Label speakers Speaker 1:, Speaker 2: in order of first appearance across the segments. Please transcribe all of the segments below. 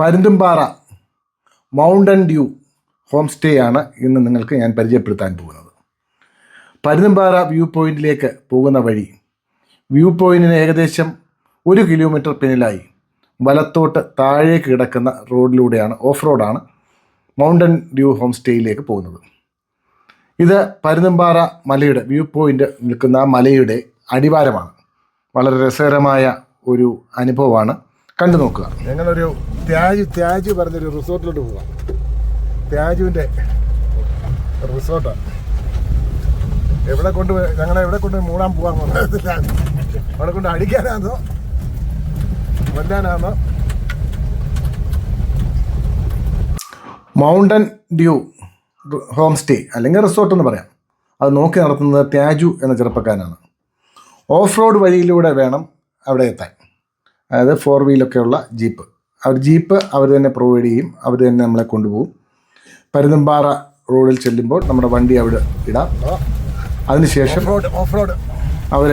Speaker 1: Parunthumpara Mountain Dew home stay ആണ് ഇന്ന് നിങ്ങൾക്ക് ഞാൻ പരിചയപ്പെടുത്താൻ പോകുന്നത്. പരുന്തുംപാറ വ്യൂ പോയിന്റിലേക്ക് പോകുന്ന വഴി വ്യൂ പോയിന്റിന് ഏകദേശം ഒരു കിലോമീറ്റർ പിന്നിലായി വലത്തോട്ട് താഴേക്ക് കിടക്കുന്ന റോഡിലൂടെയാണ് ഓഫ് റോഡാണ് മൗണ്ടൻ ഡ്യൂ ഹോം സ്റ്റേയിലേക്ക് പോകുന്നത്. ഇത് പരുന്തുംപാറ മലയുടെ വ്യൂ പോയിന്റ് നിൽക്കുന്ന മലയുടെ അടിവാരമാണ്. വളരെ രസകരമായ ഒരു അനുഭവമാണ്. കണ്ടു നോക്കുക. ഞങ്ങളൊരു ത്യാജ് ത്യാജ് പറഞ്ഞൊരു റിസോർട്ടിലോട്ട് പോവാം. ത്യാജുവിന്റെ റിസോർട്ടാണ് എവിടെ കൊണ്ട് ഞങ്ങളെ എവിടെ കൊണ്ട് മൂടാൻ പോകാൻ അറിയത്തില്ല. അവിടെ കൊണ്ട് അടിക്കാനാണോ കൊല്ലാനാണോ മൗണ്ടൻ ഡ്യൂ ഹോം സ്റ്റേ അല്ലെങ്കിൽ റിസോർട്ട് എന്ന് പറയാം. അത് നോക്കി നടത്തുന്നത് ത്യാജു എന്ന ചെറുപ്പക്കാരനാണ്. ഓഫ് റോഡ് വഴിയിലൂടെ വേണം അവിടെ എത്താൻ. അതായത് ഫോർ വീലൊക്കെ ഉള്ള ജീപ്പ് അവർ ജീപ്പ് അവർ തന്നെ പ്രൊവൈഡ് ചെയ്യും. അവർ തന്നെ നമ്മളെ കൊണ്ടുപോകും. പരുന്തുംപാറ റോഡിൽ ചെല്ലുമ്പോൾ നമ്മുടെ വണ്ടി അവിടെ ഇടാം. അതിനുശേഷം ഓഫ് റോഡ് അവർ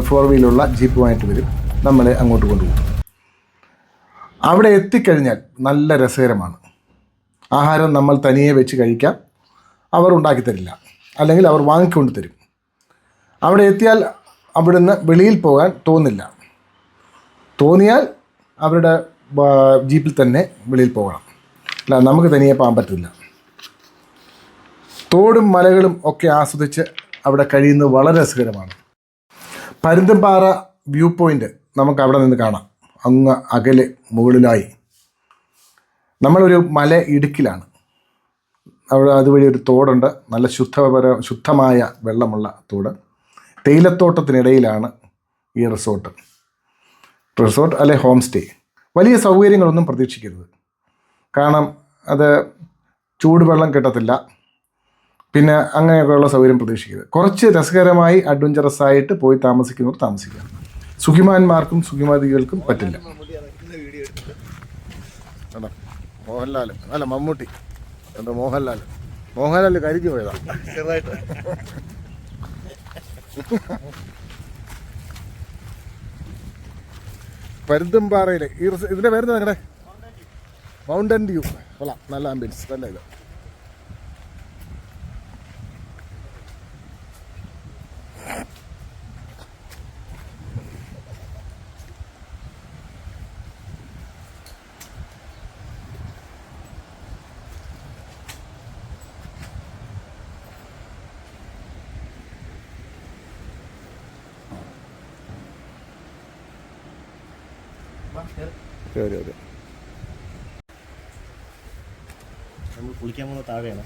Speaker 1: ഫോർ വീലുള്ള ജീപ്പുമായിട്ട് വരും. നമ്മളെ അങ്ങോട്ട് കൊണ്ടുപോകും. അവിടെ എത്തിക്കഴിഞ്ഞാൽ നല്ല രസകരമാണ്. ആഹാരം നമ്മൾ തനിയെ വെച്ച് കഴിക്കാം. അവർ ഉണ്ടാക്കി തരില്ല. അല്ലെങ്കിൽ അവർ വാങ്ങിക്കൊണ്ട് തരും. അവിടെ എത്തിയാൽ അവിടുന്ന് വെളിയിൽ പോകാൻ തോന്നില്ല. തോന്നിയാൽ അവരുടെ ജീപ്പിൽ തന്നെ വെളിയിൽ പോകണം. അല്ല നമുക്ക് തനിയെ പോകാൻ പറ്റില്ല. തോടും മലകളും ഒക്കെ ആസ്വദിച്ച് അവിടെ കഴിയുന്നത് വളരെ രസകരമാണ്. പരുന്തുംപാറ വ്യൂ പോയിന്റ് നമുക്ക് അവിടെ നിന്ന് കാണാം. അങ്ങ് അകലെ മുകളിലായി. നമ്മളൊരു മല ഇടുക്കിലാണ്. അവിടെ അതുവഴി ഒരു തോടുണ്ട്. നല്ല ശുദ്ധപര ശുദ്ധമായ വെള്ളമുള്ള തോട്. തേയിലത്തോട്ടത്തിനിടയിലാണ് ഈ റിസോർട്ട്. റിസോർട്ട് അല്ലെ ഹോം സ്റ്റേ. വലിയ സൗകര്യങ്ങളൊന്നും പ്രതീക്ഷിക്കരുത്. കാരണം അത് ചൂടുവെള്ളം കിട്ടത്തില്ല. പിന്നെ അങ്ങനെയൊക്കെയുള്ള സൗകര്യം പ്രതീക്ഷിക്കരുത്. കുറച്ച് രസകരമായി അഡ്വഞ്ചറസ് ആയിട്ട് പോയി താമസിക്കുന്നവർ താമസിക്കുക. സുഖിമാന്മാർക്കും സുഖിമതികൾക്കും പറ്റില്ല. കണ്ടോ? മോഹൻലാൽ അല്ല മമ്മൂട്ടി. എന്താ മോഹൻലാൽ മോഹൻലാൽ കരിഞ്ഞു പോയതാണ്
Speaker 2: ചെറുതായിട്ട്.
Speaker 1: പരുന്തുംപാറയിൽ ഈ റിസ- ഇതിന്റെ പേരെന്താ നിങ്ങളുടെ മൗണ്ടൻ ഡ്യൂ കൊള്ളാം. നല്ല ആംബിയൻസ് നല്ല ഇത്. ശരി അതെ
Speaker 2: നമ്മൾ കുളിക്കാൻ പോകുന്ന താഴെയാണ്.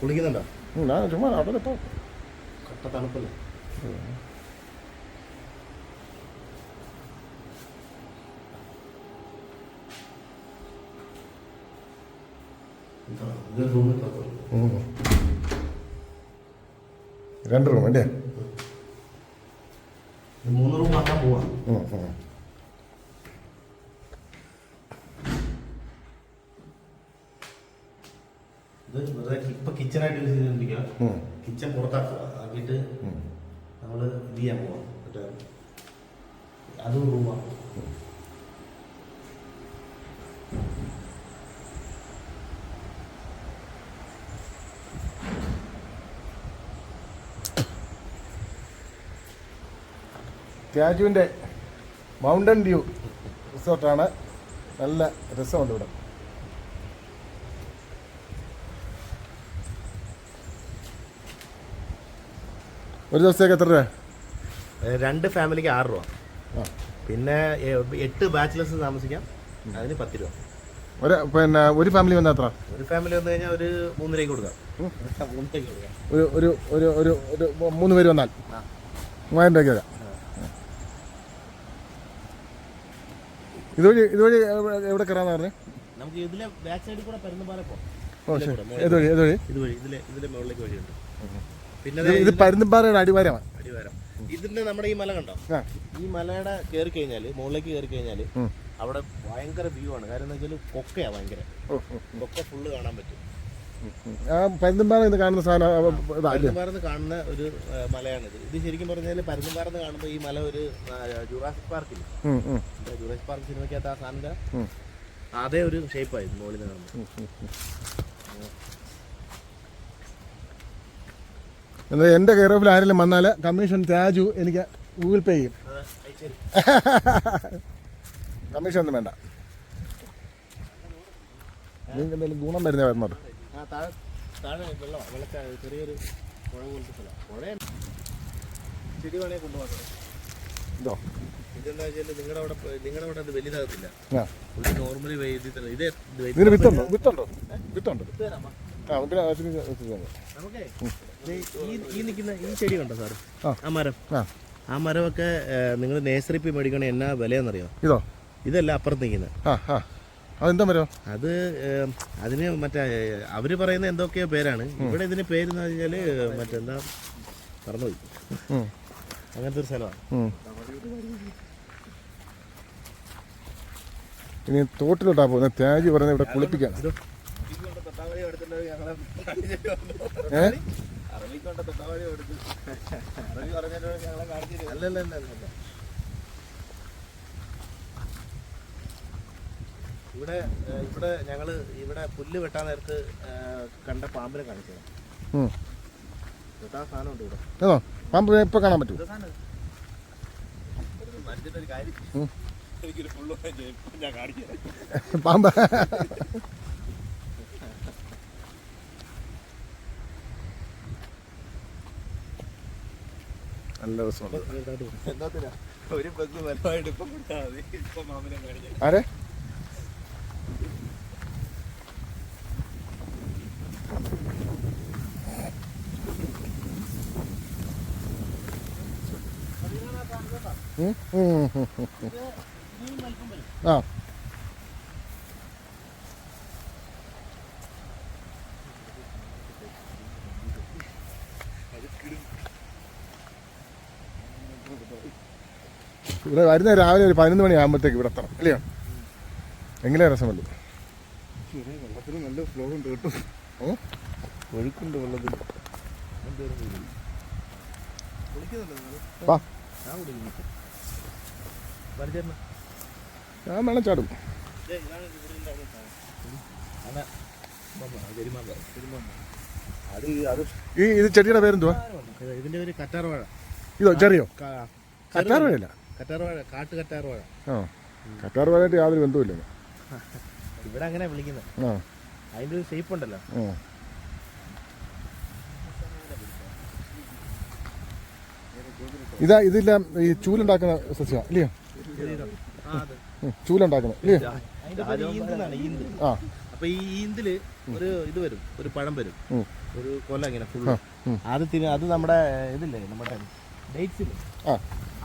Speaker 2: കുളിക്കുന്നുണ്ടോ?
Speaker 1: ഞാൻ ചുമ്മാ അവിടെ ഇപ്പോൾ
Speaker 2: കട്ട തണുപ്പല്ലേ.
Speaker 1: രണ്ട് റൂം അല്ലേ
Speaker 2: ഇത് മൂന്ന് റൂം ആക്കാൻ പോവാ
Speaker 1: ഉം, ഉം.
Speaker 2: ഇത് വെറുതെ ഇപ്പൊ കിച്ചണായിട്ട് യൂസ് ചെയ്തോണ്ടിരിക്കുക കിച്ചൺ പുറത്താക്കുക. ആക്കിയിട്ട്. നമ്മൾ ഇത് ചെയ്യാൻ പോവാം. മറ്റേ അതും റൂമാണ്
Speaker 1: ത്യാജുവിന്റെ മൗണ്ടൻ ഡ്യൂ റിസോർട്ടാണ്. നല്ല രസമുണ്ട് ഇവിടെ. ഒരു ദിവസത്തേക്ക് എത്ര രൂപ?
Speaker 2: രണ്ട് ഫാമിലിക്ക് ആറ് രൂപ. പിന്നെ എട്ട് ബാച്ചിലേഴ്സ് താമസിക്കാം. അതിന് പത്ത് രൂപ.
Speaker 1: ഒരു പിന്നെ ഒരു ഫാമിലി വന്നാൽ എത്ര?
Speaker 2: ഒരു ഫാമിലി വന്നു കഴിഞ്ഞാൽ ഒരു മൂന്നരയ്ക്ക് കൊടുക്കാം.
Speaker 1: ഒരു ഒരു ഒരു ഒരു ഒരു മൂന്ന് പേര് വന്നാൽ. മൂവായിരം രൂപയ്ക്ക് വരാം ഇതുവഴി ഇതുവഴി എവിടെ- കയറാന്ന് പറഞ്ഞു?
Speaker 2: നമുക്ക് ഇതിലെ ബാക്ക് സൈഡിൽ കൂടെ പരുന്നപാല പോകാം
Speaker 1: ഓ ശരി. ഇതുവഴി ഇതുവഴി
Speaker 2: ഇതുവഴി ഇതിലെ ഇതിലെ മുകളിലേക്ക് വഴിയുണ്ട്. പിന്നെ
Speaker 1: ഇത് പരുന്തുംപാറയുടെ അടിവാരമാണ്.
Speaker 2: അടിവാരം. ഇതിന്റെ നമ്മുടെ ഈ മല കണ്ടോ? ഈ മലയുടെ കയറി കഴിഞ്ഞാൽ മുകളിലേക്ക് കയറി
Speaker 1: കഴിഞ്ഞാൽ
Speaker 2: അവിടെ ഭയങ്കര വ്യൂ ആണ്. കാരണം എന്താ വെച്ചാൽ കൊക്കയാ ഭയങ്കര. കൊക്ക ഫുള്ള് കാണാൻ പറ്റും.
Speaker 1: ആ കാണുന്ന സാധനം
Speaker 2: പരുന്തുംപാറന്ന് കാണുന്ന ഒരു മലയാണിത്. ഇത് ശരിക്കും പറഞ്ഞാൽ പരുന്തുംപാറന്ന് കാണുമ്പോൾ ഈ മല ഒരു ജുറാസിക് പാർക്കിൽ ജുറാസിക് പാർക്ക് സിനിമയ്ക്കകത്ത് ആ സാധനത്തെ അതേ ഒരു ഷേപ്പായിരുന്നു മുകളിൽ നിന്ന് കാണുമ്പോൾ
Speaker 1: എന്നാൽ എന്റെ കെയർ ഓഫിൽ ആരെങ്കിലും വന്നാൽ കമ്മീഷൻ രാജു എനിക്ക് ഗൂഗിൾ പേ ചെയ്യും. കമ്മീഷൻ ഒന്നും വേണ്ട. നിങ്ങൾക്ക് എന്തെങ്കിലും ഗുണം വരുന്ന വരുന്നത് ഇതോ.
Speaker 2: ഇതെന്താ വെച്ചാൽ നിങ്ങളുടെ അവിടെ നിങ്ങളുടെ അവിടെ അത് വലുതാകത്തില്ല. ഒരു നോർമലി ഇത്
Speaker 1: ഇതിന് വിത്തുണ്ടോ? വിത്തുണ്ടോ? വിത്തുണ്ട്? ആ പിന്നെ.
Speaker 2: നമുക്കേ. ഈ നിൽക്കുന്ന ഈ ചെടി കണ്ടോ സാർ
Speaker 1: ആ.
Speaker 2: ആ മരം. മരമൊക്കെ നിങ്ങൾ നേഴ്സറി പോയി മേടിക്കണേ എന്നാ വിലയെന്നറിയോ?
Speaker 1: ഇതോ?
Speaker 2: ഇതല്ല അപ്പുറത്ത് നിൽക്കുന്നത്
Speaker 1: അതെന്താ വരുമോ
Speaker 2: അത് അതിന് മറ്റേ അവർ പറയുന്ന എന്തൊക്കെയോ പേരാണ്. ഇവിടെ ഇതിന് പേര് പറഞ്ഞാൽ മറ്റെന്താ മറന്നുപോയി. അങ്ങനത്തെ ഒരു സ്ഥലമാണ്
Speaker 1: ഇനി തോട്ടിലോട്ടാ പോകുന്നത് ത്യാജി പറയുന്നത് ഇവിടെ കുളിപ്പിക്കാൻ ഏ?
Speaker 2: ഇവിടെ ഇവിടെ ഞങ്ങൾ ഇവിടെ പുല്ല് വെട്ടാൻ നേരത്ത് കണ്ട പാമ്പിനെ കാണിച്ചത്. വെട്ടാൻ സാധനമുണ്ട് ഇവിടെ.
Speaker 1: ഏതോ പാമ്പ് ഇപ്പൊ കാണാൻ പറ്റും
Speaker 2: മനുഷ്യന്റെ ഒരു കാര്യം
Speaker 1: ഉം.
Speaker 2: എനിക്കൊരു ഫുള്ള് ഞാൻ കാണിക്കാം
Speaker 1: പാമ്പ് നല്ല രസമുണ്ട്.
Speaker 2: ഒരു ബസ് വലുതായിട്ട് ഇപ്പം കൊടുത്താൽ മതി. ഇപ്പം മാമനെ
Speaker 1: ആരെ. ആ. ഇവിടെ വരുന്ന രാവിലെ ഒരു പതിനൊന്ന് മണി ആകുമ്പോഴത്തേക്ക് ഇവിടെ എത്തണം അല്ലയോ എങ്ങനെ രസമുള്ളത്
Speaker 2: വെള്ളത്തിന് നല്ല ഫ്ലോ ഉണ്ട് കേട്ടോ. ഒഴുക്കുണ്ട് വെള്ളത്തിൽ
Speaker 1: വാ.
Speaker 2: ഞാൻ
Speaker 1: വേണം ചാടും. ഈ ഇത് ചെടിയുടെ പേരെന്തുവാ?
Speaker 2: ഇതിന്റെ പേര് കറ്റാർവാഴ.
Speaker 1: ഇതോ ചെറിയോ? കറ്റാർവാഴയല്ല.
Speaker 2: കറ്റാർവാഴ കാട്ടു കറ്റാർവാഴ.
Speaker 1: ആ കറ്റാർവാഴയായിട്ട് യാതൊരു ബന്ധവുമില്ല
Speaker 2: ഇവിടെ അങ്ങനെ വിളിക്കുന്നത്
Speaker 1: ആ.
Speaker 2: അതിന്റെ ഒരു ഷേപ്പ് ഉണ്ടല്ലോ.
Speaker 1: ആ. ഇതാ ഇതെല്ലാം ഈ ചൂലുണ്ടാക്കുന്ന സസ്യമാണ് ഇല്ലയോ? ചൂലുണ്ടാക്കുന്നത് ഇല്ലയോ? ആ.
Speaker 2: അപ്പൊ ഈ ഈന്തിൽ ഒരു ഇത് വരും ഒരു പഴം വരും. ഒരു കൊല ഇങ്ങനെ ഫുള്ള്. അത് തിരി അത് നമ്മുടെ ഇതില്ലേ നമ്മുടെ ഡേറ്റ്സിൽ
Speaker 1: ആ.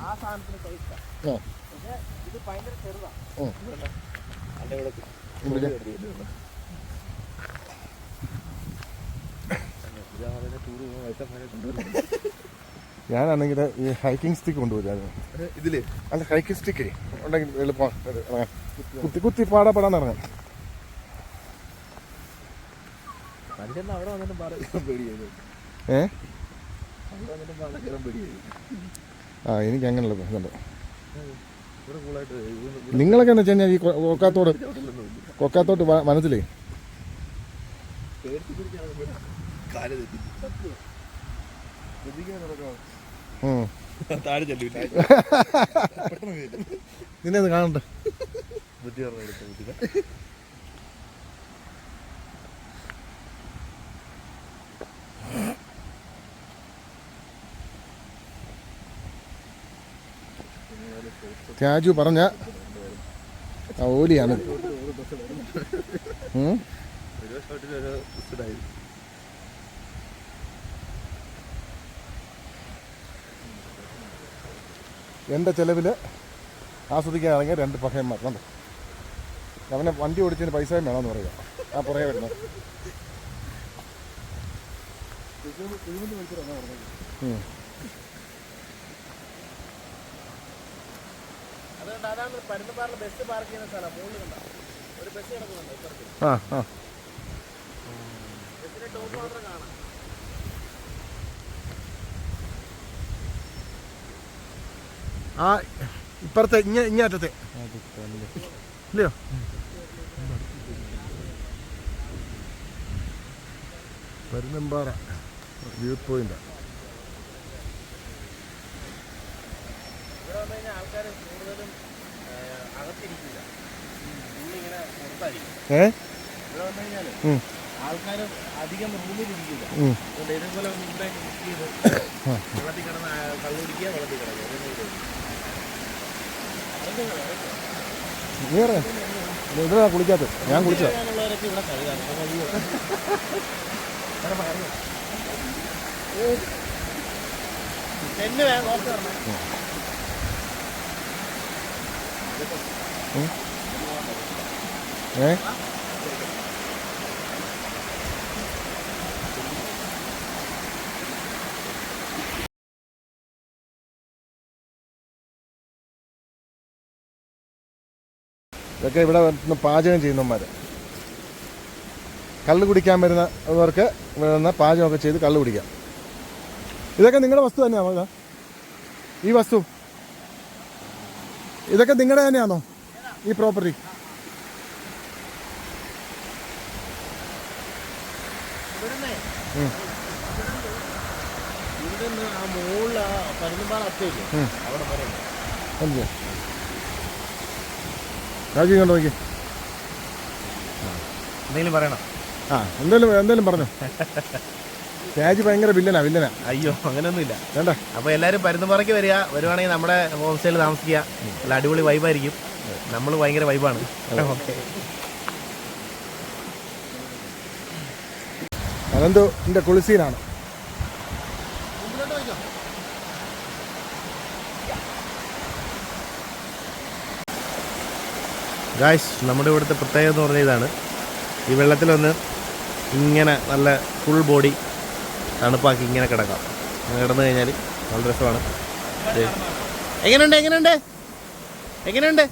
Speaker 2: ആ സാധനത്തിന് ടേസ്റ്റാ
Speaker 1: ആ.
Speaker 2: പക്ഷേ ഇത് ഭയങ്കര ചെറുതാണ്.
Speaker 1: ഉം.
Speaker 2: അല്ല ഇവിടെ
Speaker 1: ഇവിടെ ഞാനാണെങ്കിൽ ഈ ഹൈക്കിംഗ് സ്റ്റിക്ക് കൊണ്ടുപോയി
Speaker 2: ഇതിൽ?
Speaker 1: അല്ല ഹൈക്കിംഗ് സ്റ്റിക്ക് ഉണ്ടെങ്കിൽ എളുപ്പം. ഇറങ്ങാൻ കുത്തി കുത്തി പാടാ പാടാൻ ഇറങ്ങാം
Speaker 2: ഏഹ് അവിടെ വന്നിട്ട് പറയാൻ പേടിയായത്
Speaker 1: ഏ ആ എനിക്ക് അങ്ങനെയുള്ള ഇതുണ്ട് നിങ്ങളൊക്കെ എന്ന് വെച്ച് കഴിഞ്ഞാൽ ഈ കൊക്കാത്തോട് കൊക്കാത്തോട്ട്
Speaker 2: മനസ്സിലേ
Speaker 1: നിന്നെ കാണണ്ട.
Speaker 2: ബുദ്ധി പറഞ്ഞു
Speaker 1: രാജു പറഞ്ഞ ഓലിയാണ്. എന്റെ ചിലവിൽ ആസ്വദിക്കാൻ ഇറങ്ങിയ രണ്ട് പഹയന്മാർ. കണ്ടോ? അവനെ വണ്ടി ഓടിച്ചതിന് പൈസയും വേണമെന്ന് പറയുക. ആ പുറകെ വരുന്നത് ഉം.
Speaker 2: അതുകൊണ്ട് അതാണ് പരുന്നപ്പാറിൽ ബസ് പാർക്ക് ചെയ്യുന്ന സ്ഥലം. മുകളിൽ കണ്ട. ഒരു ബസ് കിടക്കുന്നുണ്ട് ഇപ്പുറത്ത്.
Speaker 1: ആ ആ.
Speaker 2: ബസ്
Speaker 1: ആ ഇപ്പുറത്തെ ഇങ്ങ ഇങ്ങാറ്റത്തെ ഇല്ലയോ? പരുന്നമ്പാറ വ്യൂ പോയിന്റ്
Speaker 2: ഇവിടെ വന്നു കഴിഞ്ഞാൽ ആൾക്കാർ കൂടുതലും അകത്തിരിക്കില്ല ഉള്ളിങ്ങനെ പുറത്തായിരിക്കും
Speaker 1: ഏ.
Speaker 2: ആൾക്കാർ അധികം റൂമിൽ ഇരിക്കില്ല ഇതേപോലെ ഇവിടെ വെള്ളത്തിൽ കിടന്ന് വെള്ളത്തിൽ കിടക്കുക.
Speaker 1: ഇതിലാ ഞാൻ കുളിച്ച
Speaker 2: ചെയ്യാനുള്ളവരൊക്കെ ഇവിടെ കഴുകാം അപ്പൊ അയ്യോ. വേറെ പറഞ്ഞു. തെന്ന് വേഗം ഓർത്ത് തരണം.
Speaker 1: ഏ? ഇതൊക്കെ ഇവിടെ വരുന്ന പാചകം ചെയ്യുന്നവന്മാർ കള്ള് കുടിക്കാൻ വരുന്നവർക്ക് ഇവിടെ നിന്ന് പാചകമൊക്കെ ചെയ്ത് കള്ള് കുടിക്കാം. ഇതൊക്കെ നിങ്ങളുടെ വസ്തു തന്നെയാണോ ഈ വസ്തു? ഇതൊക്കെ നിങ്ങളുടെ തന്നെയാണോ? ഈ പ്രോപ്പർട്ടി. രാജീവ് കണ്ടു നോക്കി.
Speaker 2: എന്തെങ്കിലും പറയണോ?
Speaker 1: ആ എന്തെങ്കിലും എന്തെങ്കിലും പറഞ്ഞു. രാജി ഭയങ്കര വില്ലനാ വില്ലനാ.
Speaker 2: അയ്യോ അങ്ങനെയൊന്നുമില്ല
Speaker 1: വേണ്ട.
Speaker 2: അപ്പോൾ എല്ലാവരും പരുന്നുപാറയ്ക്ക് വരിക. വരുവാണെങ്കിൽ നമ്മുടെ ഹോം സ്റ്റേയിൽ താമസിക്കുക. നല്ല അടിപൊളി വൈബായിരിക്കും നമ്മൾ ഭയങ്കര വൈബാണ് ഓക്കെ
Speaker 1: അതെന്തോ എന്റെ കുളിസീനാണ്.
Speaker 2: ഗായ്സ് നമ്മുടെ ഇവിടുത്തെ പ്രത്യേകത എന്ന് പറഞ്ഞ ഇതാണ്. ഈ വെള്ളത്തിൽ വന്ന് ഇങ്ങനെ നല്ല ഫുൾ ബോഡി തണുപ്പാക്കി ഇങ്ങനെ കിടക്കാം. അങ്ങനെ കിടന്നു കഴിഞ്ഞാൽ നല്ല രസമാണ്. ദേ. എങ്ങനെയുണ്ട് എങ്ങനെയുണ്ട്? എങ്ങനെയുണ്ട്?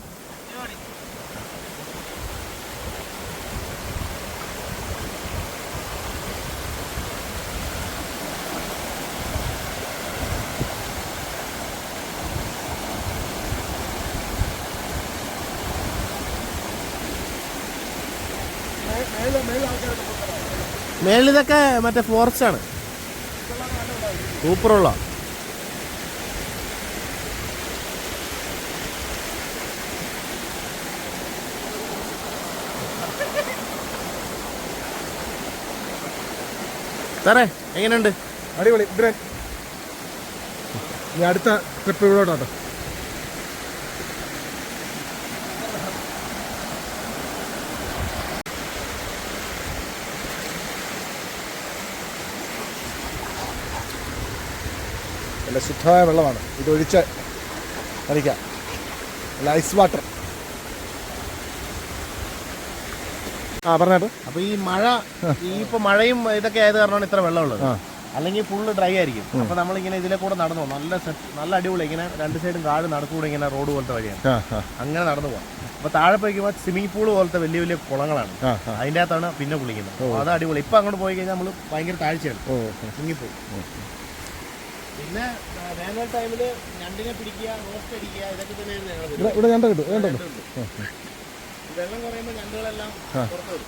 Speaker 2: മേളിൽ ഇതൊക്കെ മറ്റേ ഫോറസ്റ്റ് ആണ്. സൂപ്പറുള്ള സാറേ എങ്ങനെയുണ്ട്?
Speaker 1: അടിപൊളി. ഇബ്രാൻ ഈ അടുത്ത ട്രിപ്പ് ഇവിടോട്ടോ നല്ല ശുദ്ധമായ വെള്ളമാണ്. ഇതൊഴിച്ച് കളിക്കാം അല്ല ഐസ് വാട്ടർ ആ പറഞ്ഞാട്ട്.
Speaker 2: അപ്പൊ ഈ മഴ ഈ ഇപ്പൊ മഴയും ഇതൊക്കെ ആയത് കാരണമാണ് ഇത്ര വെള്ളമുള്ളത്. അല്ലെങ്കിൽ ഫുള്ള് ഡ്രൈ ആയിരിക്കും. അപ്പൊ നമ്മളിങ്ങനെ ഇതിലെ കൂടെ നടന്നു പോകും. നല്ല നല്ല അടിപൊളി. ഇങ്ങനെ രണ്ട് സൈഡും കാട് നടക്കൂടെ ഇങ്ങനെ റോഡ് പോലത്തെ വഴിയാണ്. അങ്ങനെ നടന്നു പോകാം അപ്പൊ താഴെ പോയിക്കുമ്പോൾ സ്വിമ്മിംഗ് പൂൾ പോലത്തെ വലിയ വലിയ കുളങ്ങളാണ്.
Speaker 1: അതിന്റെ
Speaker 2: അതിന്റെ അകത്താണ് പിന്നെ കുളിക്കുന്നത്. അത് അടിപൊളി. ഇപ്പൊ അങ്ങോട്ട് പോയി കഴിഞ്ഞാൽ നമ്മൾ ഭയങ്കര താഴ്ചയാണ്. സ്വിമ്മിംഗ് പൂൾ പിന്നെ വേനൽ ടൈമിൽ ഞണ്ടിനെ പിടിക്കുക റോസ്റ്റ് അടിക്കുക ഇതൊക്കെ തന്നെയായിരുന്നു ഞങ്ങൾ
Speaker 1: ഇവിടെ ഞണ്ട കിട്ടും വേണ്ടല്ലോ
Speaker 2: വെള്ളം കുറയുമ്പോൾ ഞണ്ടുകളെല്ലാം. പുറത്ത് വരും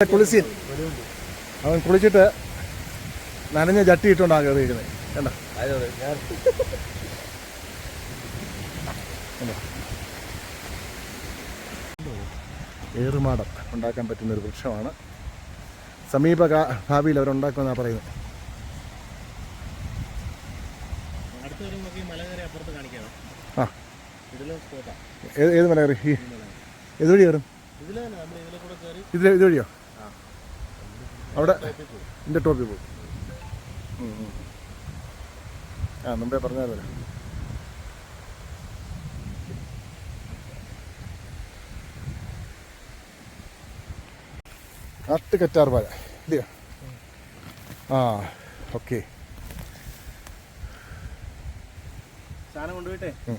Speaker 1: കുളിസീൻ അവൻ കുളിച്ചിട്ട് നനഞ്ഞ ജട്ടി ഇട്ടുകൊണ്ടാണ് കയറിയിരിക്കുന്നത് കണ്ടോ? ഏറുമാടം ഉണ്ടാക്കാൻ പറ്റുന്ന ഒരു വൃക്ഷമാണ്. സമീപ ഭാവിയിൽ അവരുണ്ടാക്കുമെന്നാണ് പറയുന്നത്. ആ. ഏത് ഏത് മല കയറി ഈ ഏതുവഴി കയറും?
Speaker 2: ഇതിൽ
Speaker 1: ഇത്
Speaker 2: വഴിയോ.
Speaker 1: അവിടെ ഇതിന്റെ ടോപ്പിൽ പോകും. ആ മുമ്പേ പറഞ്ഞാലോ നാട്ടുകറ്റാർ പാല. ഇല്ലയോ ആ ഓക്കെ.
Speaker 2: സാധനം കൊണ്ടുപോയിട്ടേ?
Speaker 1: ഉം.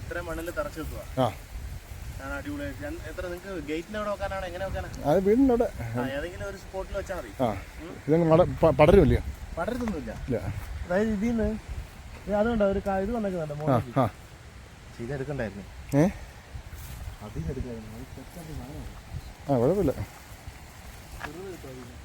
Speaker 2: ഇത്രയും മണ്ണിൽ തറച്ചു വെക്കുക
Speaker 1: ആ.
Speaker 2: അവിടെ
Speaker 1: അത് വീടിന്റെ
Speaker 2: ആ
Speaker 1: ഇതങ്ങ് പടരുമില്ലയോ
Speaker 2: അതായത് ഒരു കാ- ഇത് വന്നേക്കുന്നുണ്ട്
Speaker 1: ആ ഏ? കുഴപ്പമില്ല.
Speaker 2: ചെറുത് അതിന്?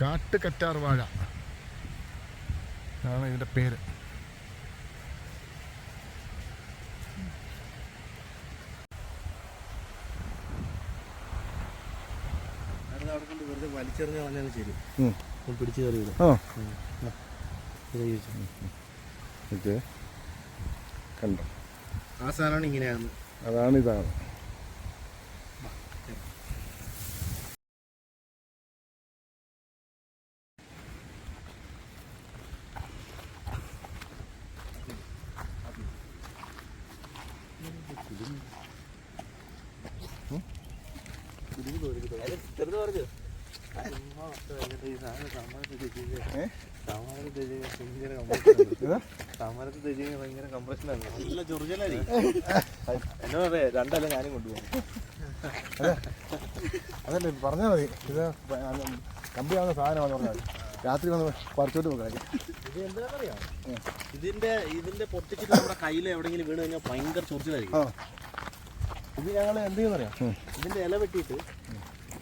Speaker 1: കാട്ടുകറ്റാർ വാഴ ആണ് ഇതിന്റെ പേര്
Speaker 2: അത് അവിടെ കൊണ്ട് വെറുതെ വലിച്ചെറിഞ്ഞ് ശരി പിടിച്ച്
Speaker 1: കണ്ടോ
Speaker 2: ആ സാധനമാണ് ഇങ്ങനെയാണ്
Speaker 1: അതാണ് ഇതാണ്
Speaker 2: ചെറുത് പറഞ്ഞു രണ്ടല്ല ഞാനും കൊണ്ടുപോകും
Speaker 1: അതല്ലേ പറഞ്ഞാൽ മതി ഇത് കമ്പിയാവുന്ന സാധനമാണെന്ന് പറഞ്ഞാൽ രാത്രി വന്ന് പറിച്ചോട്ട്
Speaker 2: പോകാം ഇതിന്റെ ഇതിന്റെ പൊട്ടിച്ചിട്ട് നമ്മുടെ കയ്യിൽ എവിടെങ്കിലും വീണ് കഴിഞ്ഞാൽ ഭയങ്കര ചൊറിച്ചിലായിരിക്കും ഇത് ഞങ്ങൾ എന്ത് ചെയ്യുന്നറിയാം ഇതിന്റെ ഇല വെട്ടിയിട്ട്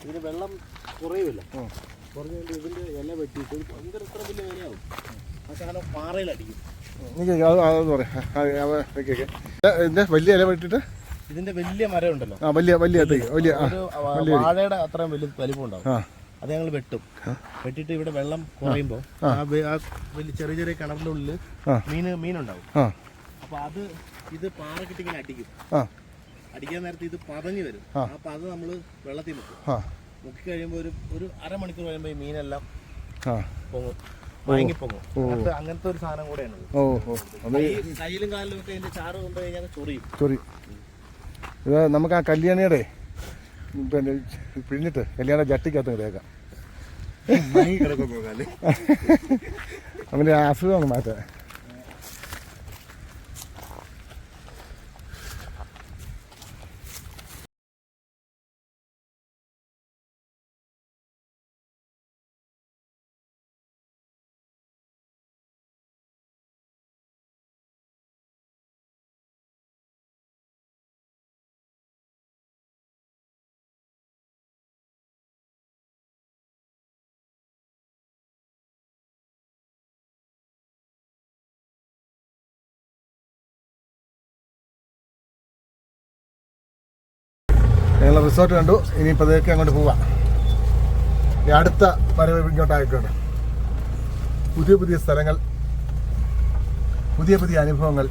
Speaker 2: ഇതിന് വെള്ളം കുറയുമില്ല
Speaker 1: കുറഞ്ഞു
Speaker 2: കുറഞ്ഞുകൊണ്ട് ഇതിന്റെ ഇല വെട്ടിയിട്ട് ഭയങ്കര ഇത്ര വലിയ വിലയാവും ആ സാധനം പാറയിലടിക്കും.
Speaker 1: ഇതിന്റെ വലിയ ഇല വെട്ടിട്ട്?
Speaker 2: ഇതിന്റെ വലിയ മരം ഉണ്ടല്ലോ.
Speaker 1: വലിയ വലിയ വലിയ
Speaker 2: വാഴയുടെ അത്രയും വലിയ വലിപ്പം ഉണ്ടാവും.
Speaker 1: ആ.
Speaker 2: അത് ഞങ്ങൾ വെട്ടും. വെട്ടിട്ട് ഇവിടെ വെള്ളം കുറയുമ്പോൾ ആ. വലിയ ചെറിയ ചെറിയ കിണറിന്റെ ഉള്ളിൽ. മീൻ മീനുണ്ടാവും.
Speaker 1: ആ.
Speaker 2: അപ്പൊ അത് ഇത് പാറക്കിട്ടിങ്ങനെ അടിക്കും. അടിക്കാൻ നേരത്തെ ഇത് പതഞ്ഞു വരും.
Speaker 1: ആ.
Speaker 2: പത നമ്മൾ നമ്മൾ വെള്ളത്തിൽ മുക്കും.
Speaker 1: ആ.
Speaker 2: മുക്കി കഴിയുമ്പോൾ ഒരു ഒരു അരമണിക്കൂർ കഴിയുമ്പോൾ ഈ മീനെല്ലാം
Speaker 1: ആ.
Speaker 2: പൊങ്ങും. വാങ്ങി പൊങ്ങും അങ്ങനത്തെ അങ്ങനത്തെ ഒരു സാധനം കൂടെയാണ്
Speaker 1: ഓ ഓ. അത്
Speaker 2: ഈ കയ്യിലും കാലിലും ഒക്കെ ഇതിന്റെ ചാറ് കൊണ്ട് കഴിഞ്ഞാൽ ചൊറിയും.
Speaker 1: സോറി ഇത് നമുക്ക് ആ കല്യാണിയുടെ പിന്നെ പിഴിഞ്ഞിട്ട് കല്യാണ ജട്ടിക്കകത്ത് തേക്കാം അവന്റെ അസുഖം അങ്ങ് ഞങ്ങൾ റിസോർട്ട് കണ്ടു. ഇനിയിപ്പോൾ അതൊക്കെ അങ്ങോട്ട് പോവാം. ഇനി അടുത്ത വരവ് ഇങ്ങോട്ടായിട്ടുണ്ട്. പുതിയ പുതിയ സ്ഥലങ്ങൾ പുതിയ പുതിയ അനുഭവങ്ങൾ.